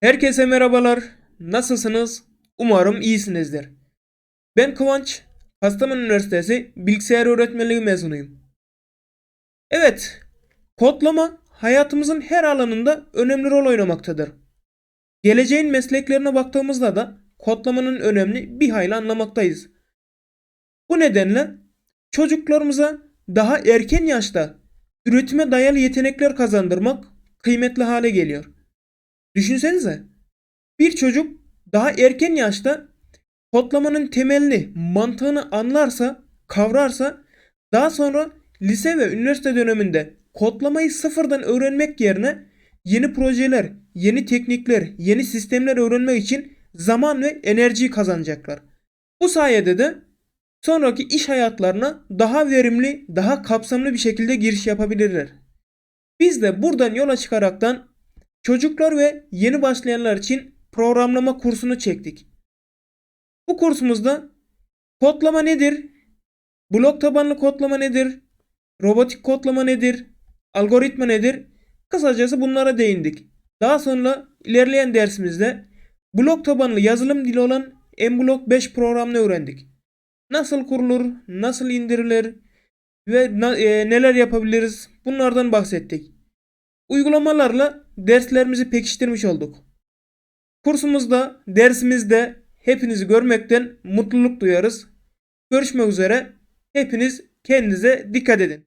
Herkese merhabalar. Nasılsınız? Umarım iyisinizdir. Ben Kıvanç, Kastamonu Üniversitesi Bilgisayar Öğretmenliği mezunuyum. Evet, kodlama hayatımızın her alanında önemli rol oynamaktadır. Geleceğin mesleklerine baktığımızda da kodlamanın önemli bir hayli anlamaktayız. Bu nedenle çocuklarımıza daha erken yaşta üretime dayalı yetenekler kazandırmak kıymetli hale geliyor. Düşünsenize. Bir çocuk daha erken yaşta kodlamanın temelini, mantığını anlarsa, kavrarsa daha sonra lise ve üniversite döneminde kodlamayı sıfırdan öğrenmek yerine yeni projeler, yeni teknikler, yeni sistemler öğrenmek için zaman ve enerjiyi kazanacaklar. Bu sayede de sonraki iş hayatlarına daha verimli, daha kapsamlı bir şekilde giriş yapabilirler. Biz de buradan yola çıkaraktan Çocuklar ve yeni başlayanlar için programlama kursunu çektik. Bu kursumuzda kodlama nedir? Blok tabanlı kodlama nedir? Robotik kodlama nedir? Algoritma nedir? Kısacası bunlara değindik. Daha sonra ilerleyen dersimizde blok tabanlı yazılım dili olan Mblock 5 programını öğrendik. Nasıl kurulur, nasıl indirilir ve e, neler yapabiliriz bunlardan bahsettik. Uygulamalarla derslerimizi pekiştirmiş olduk. Kursumuzda, dersimizde hepinizi görmekten mutluluk duyarız. Görüşmek üzere. Hepiniz kendinize dikkat edin.